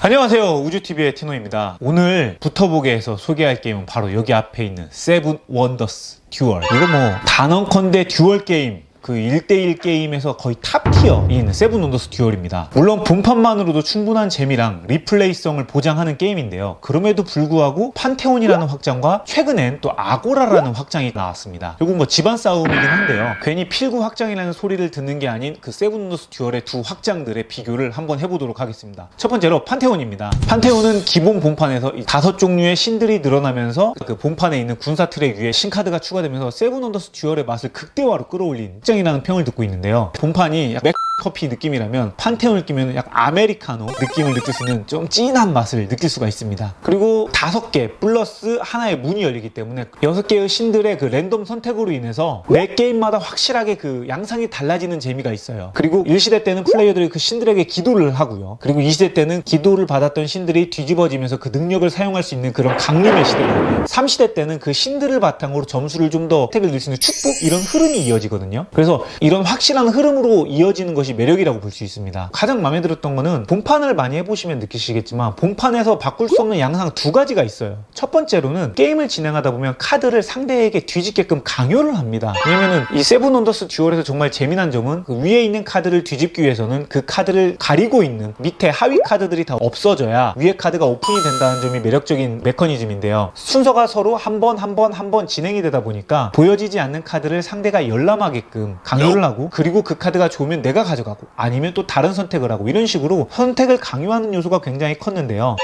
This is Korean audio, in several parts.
안녕하세요. 우주TV의 티노입니다. 오늘 붙어보게에서 소개할 게임은 바로 여기 앞에 있는 세븐 원더스 듀얼 이거 뭐 단언컨대 듀얼 게임 그 1대1 게임에서 거의 탑티어인 세븐 원더스 듀얼입니다. 물론 본판만으로도 충분한 재미랑 리플레이성을 보장하는 게임인데요. 그럼에도 불구하고 판테온이라는 확장과 최근엔 또 아고라라는 확장이 나왔습니다. 결국 뭐 집안 싸움이긴 한데요. 괜히 필구 확장이라는 소리를 듣는 게 아닌 그 세븐 원더스 듀얼의 두 확장들의 비교를 한번 해보도록 하겠습니다. 첫 번째로 판테온입니다. 판테온은 기본 본판에서 이 다섯 종류의 신들이 늘어나면서 그 본판에 있는 군사 트랙 위에 신카드가 추가되면서 세븐 원더스 듀얼의 맛을 극대화로 끌어올린 확장이라는 평을 듣고 있는데요. 본판이 약맥 커피 느낌이라면 판테온을 끼면 약 아메리카노 느낌을 느낄 수 있는 좀 진한 맛을 느낄 수가 있습니다. 그리고 다섯 개 플러스 하나의 문이 열리기 때문에 여섯 개의 신들의 그 랜덤 선택으로 인해서 매 게임마다 확실하게 그 양상이 달라지는 재미가 있어요. 그리고 1시대 때는 플레이어들이 그 신들에게 기도를 하고요. 그리고 2시대 때는 기도를 받았던 신들이 뒤집어지면서 그 능력을 사용할 수 있는 그런 강림의 시대거든요. 3시대 때는 그 신들을 바탕으로 점수를 좀더 혜택을 낼 수 있는 축복 이런 흐름이 이어지거든요. 그래서 이런 확실한 흐름으로 이어지는 것이 매력이라고 볼 수 있습니다. 가장 마음에 들었던 거는 본판을 많이 해보시면 느끼시겠지만 본판에서 바꿀 수 없는 양상 두 가지가 있어요. 첫 번째로는 게임을 진행하다 보면 카드를 상대에게 뒤집게끔 강요를 합니다. 왜냐면은 이 세븐 원더스 듀얼에서 정말 재미난 점은 그 위에 있는 카드를 뒤집기 위해서는 그 카드를 가리고 있는 밑에 하위 카드들이 다 없어져야 위에 카드가 오픈이 된다는 점이 매력적인 메커니즘인데요. 순서가 서로 한 번 한 번 한 번 진행이 되다 보니까 보여지지 않는 카드를 상대가 열람하게끔 강요를 하고 그리고 그 카드가 좋으면 내가 가져 가고 아니면 또 다른 선택을 하고 이런 식으로 선택을 강요하는 요소가 굉장히 컸는데요.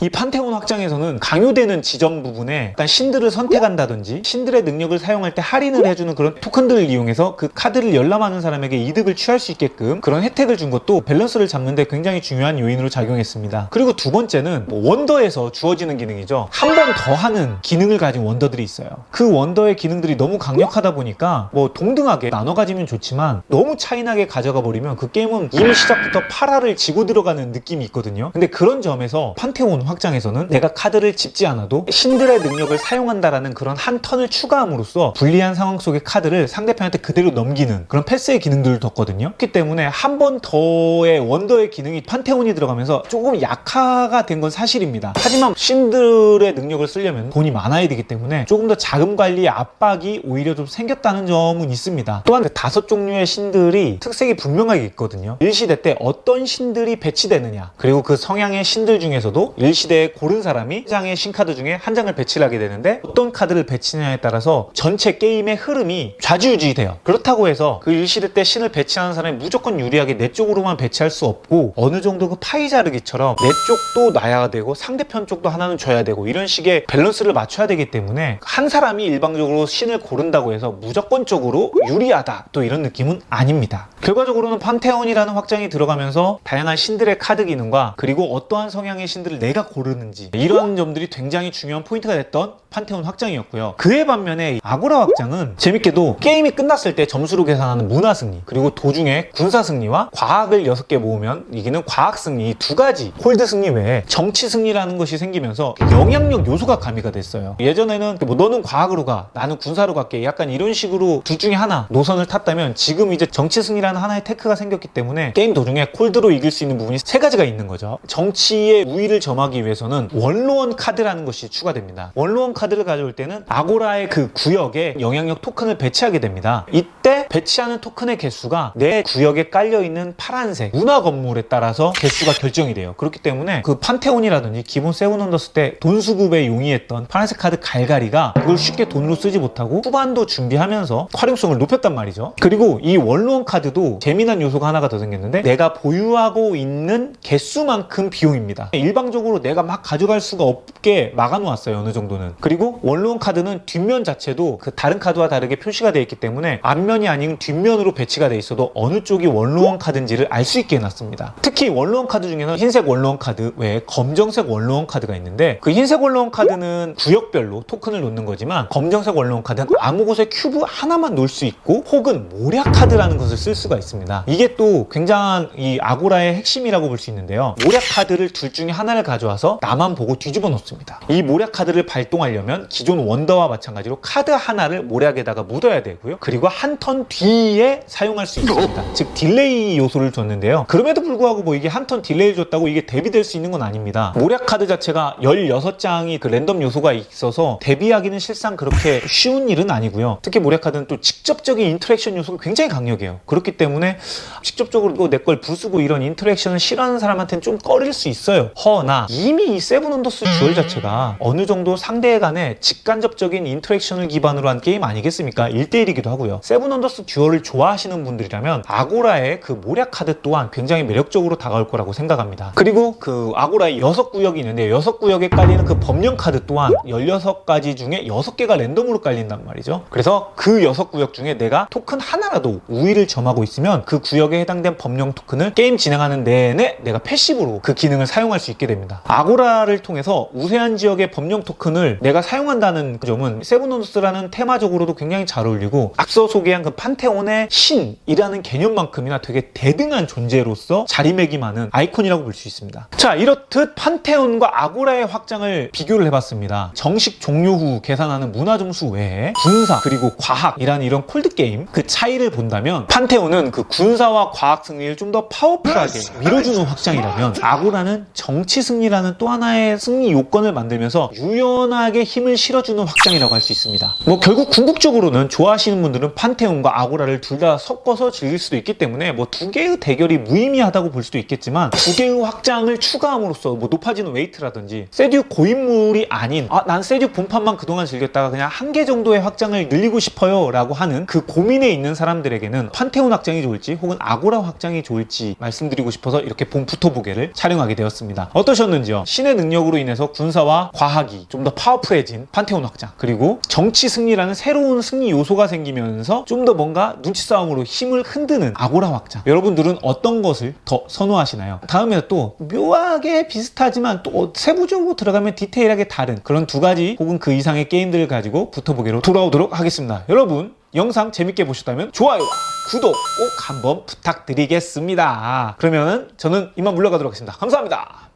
이 판테온 확장에서는 강요되는 지정 부분에 약간 신들을 선택한다든지 신들의 능력을 사용할 때 할인을 해주는 그런 토큰들을 이용해서 그 카드를 열람하는 사람에게 이득을 취할 수 있게끔 그런 혜택을 준 것도 밸런스를 잡는데 굉장히 중요한 요인으로 작용했습니다. 그리고 두 번째는 뭐 원더에서 주어지는 기능이죠. 한 번 더 하는 기능을 가진 원더들이 있어요. 그 원더의 기능들이 너무 강력하다 보니까 뭐 동등하게 나눠 가지면 좋지만 너무 차이나게 가져가 버리면 그 게임은 이미 시작부터 파라를 지고 들어가는 느낌이 있거든요. 근데 그런 점에서 판테온 확장에서는 내가 카드를 집지 않아도 신들의 능력을 사용한다라는 그런 한 턴을 추가함으로써 불리한 상황 속의 카드를 상대편한테 그대로 넘기는 그런 패스의 기능들을 뒀거든요. 그렇기 때문에 한 번 더의 원더의 기능이 판테온이 들어가면서 조금 약화가 된 건 사실입니다. 하지만 신들의 능력을 쓰려면 돈이 많아야 되기 때문에 조금 더 자금 관리 압박이 오히려 좀 생겼다는 점은 있습니다. 또한 그 다섯 종류의 신들이 특색이 분명하게 있거든요. 일시대 때 어떤 신들이 배치되느냐 그리고 그 성향의 신들 중에서도 일 시대에 고른 사람이 한 장의 신카드 중에 한 장을 배치를 하게 되는데 어떤 카드를 배치냐에 따라서 전체 게임의 흐름이 좌지우지 돼요. 그렇다고 해서 그 일시대 때 신을 배치하는 사람이 무조건 유리하게 내 쪽으로만 배치할 수 없고 어느 정도 그 파이 자르기처럼 내 쪽도 놔야 되고 상대편 쪽도 하나는 줘야 되고 이런 식의 밸런스를 맞춰야 되기 때문에 한 사람이 일방적으로 신을 고른다고 해서 무조건적으로 유리하다 또 이런 느낌은 아닙니다. 결과적으로는 판테온이라는 확장이 들어가면서 다양한 신들의 카드 기능과 그리고 어떠한 성향의 신들을 내가 고르는지 이런 점들이 굉장히 중요한 포인트가 됐던 판테온 확장이었고요. 그에 반면에 아고라 확장은 재밌게도 게임이 끝났을 때 점수로 계산하는 문화 승리 그리고 도중에 군사 승리와 과학을 6개 모으면 이기는 과학 승리 이두 가지 홀드 승리 외에 정치 승리라는 것이 생기면서 영향력 요소가 가미가 됐어요. 예전에는 뭐 너는 과학으로 가 나는 군사로 갈게 약간 이런 식으로 둘 중에 하나 노선을 탔다면 지금 이제 정치 승리라는 하나의 테크가 생겼기 때문에 게임 도중에 콜드로 이길 수 있는 부분이 세 가지가 있는 거죠. 정치의 우위를 점하기 위해서는 원로원 카드라는 것이 추가됩니다. 원로원 카드를 가져올 때는 아고라의 그 구역에 영향력 토큰을 배치하게 됩니다. 이때 배치하는 토큰의 개수가 내 구역에 깔려 있는 파란색 문화 건물에 따라서 개수가 결정이 돼요. 그렇기 때문에 그 판테온이라든지 기본 세븐 원더스 때 돈 수급에 용이했던 파란색 카드 갈갈이가 그걸 쉽게 돈으로 쓰지 못하고 후반도 준비하면서 활용성을 높였단 말이죠. 그리고 이 원로원 카드도 재미난 요소가 하나가 더 생겼는데 내가 보유하고 있는 개수만큼 비용입니다. 일방적으로 내가 막 가져갈 수가 없게 막아놓았어요. 어느 정도는. 그리고 원로원 카드는 뒷면 자체도 그 다른 카드와 다르게 표시가 되어 있기 때문에 앞면이 아닌 뒷면으로 배치가 돼 있어도 어느 쪽이 원로원 카드인지를 알 수 있게 해놨습니다. 특히 원로원 카드 중에는 흰색 원로원 카드 외에 검정색 원로원 카드가 있는데 그 흰색 원로원 카드는 구역별로 토큰을 놓는 거지만 검정색 원로원 카드는 아무 곳에 큐브 하나만 놓을 수 있고 혹은 모략 카드라는 것을 쓸 수가 있습니다. 이게 또 굉장한 이 아고라의 핵심이라고 볼 수 있는데요. 모략 카드를 둘 중에 하나를 가져와서 가져와서 나만 보고 뒤집어 놓습니다. 이 모략 카드를 발동하려면 기존 원더와 마찬가지로 카드 하나를 모략에다가 묻어야 되고요. 그리고 한 턴 뒤에 사용할 수 있습니다. 즉 딜레이 요소를 줬는데요. 그럼에도 불구하고 뭐 이게 한 턴 딜레이 줬다고 이게 대비될 수 있는 건 아닙니다. 모략 카드 자체가 16장이 그 랜덤 요소가 있어서 대비하기는 실상 그렇게 쉬운 일은 아니고요. 특히 모략 카드는 또 직접적인 인터랙션 요소가 굉장히 강력해요. 그렇기 때문에 직접적으로 뭐내걸 부수고 이런 인터랙션을 싫어하는 사람한테는 좀 꺼릴 수 있어요. 허나 이미 이 세븐 언더스 듀얼 자체가 어느 정도 상대 간의 직간접적인 인터랙션을 기반으로 한 게임 아니겠습니까? 1대1이기도 하고요. 세븐 언더스 듀얼을 좋아하시는 분들이라면 아고라의 그 모략 카드 또한 굉장히 매력적으로 다가올 거라고 생각합니다. 그리고 그 아고라의 6구역이 있는데 6구역에 깔리는 그 법령 카드 또한 16가지 중에 6개가 랜덤으로 깔린단 말이죠. 그래서 그 6구역 중에 내가 토큰 하나라도 우위를 점하고 있으면 그 구역에 해당된 법령 토큰을 게임 진행하는 내내 내가 패시브로 그 기능을 사용할 수 있게 됩니다. 아고라를 통해서 우세한 지역의 법령 토큰을 내가 사용한다는 그 점은 세븐온스라는 테마적으로도 굉장히 잘 어울리고 앞서 소개한 그 판테온의 신이라는 개념만큼이나 되게 대등한 존재로서 자리매김하는 아이콘이라고 볼 수 있습니다. 자 이렇듯 판테온과 아고라의 확장을 비교를 해봤습니다. 정식 종료 후 계산하는 문화 점수 외에 군사 그리고 과학이라는 이런 콜드 게임 그 차이를 본다면 판테온은 그 군사와 과학 승리를 좀 더 파워풀하게 밀어주는 확장이라면 아고라는 정치 승리라는 또 하나의 승리 요건을 만들면서 유연하게 힘을 실어주는 확장이라고 할 수 있습니다. 뭐 결국 궁극적으로는 좋아하시는 분들은 판테온과 아고라를 둘 다 섞어서 즐길 수도 있기 때문에 뭐 두 개의 대결이 무의미하다고 볼 수도 있겠지만 두 개의 확장을 추가함으로써 뭐 높아지는 웨이트라든지 세듀 고인물이 아닌 아 난 세듀 본판만 그동안 즐겼다가 그냥 한 개 정도의 확장을 늘리고 싶어요 라고 하는 그 고민에 있는 사람들에게는 판테온 확장이 좋을지 혹은 아고라 확장이 좋을지 말씀드리고 싶어서 이렇게 본 붙어보게를 촬영하게 되었습니다. 어떠셨는 지요? 신의 능력으로 인해서 군사와 과학이 좀 더 파워풀해진 판테온 확장 그리고 정치 승리라는 새로운 승리 요소가 생기면서 좀 더 뭔가 눈치 싸움으로 힘을 흔드는 아고라 확장 여러분들은 어떤 것을 더 선호하시나요? 다음에 또 묘하게 비슷하지만 또 세부적으로 들어가면 디테일하게 다른 그런 두 가지 혹은 그 이상의 게임들을 가지고 붙어보기로 돌아오도록 하겠습니다. 여러분 영상 재밌게 보셨다면 좋아요와 구독 꼭 한번 부탁드리겠습니다. 그러면 저는 이만 물러가도록 하겠습니다. 감사합니다.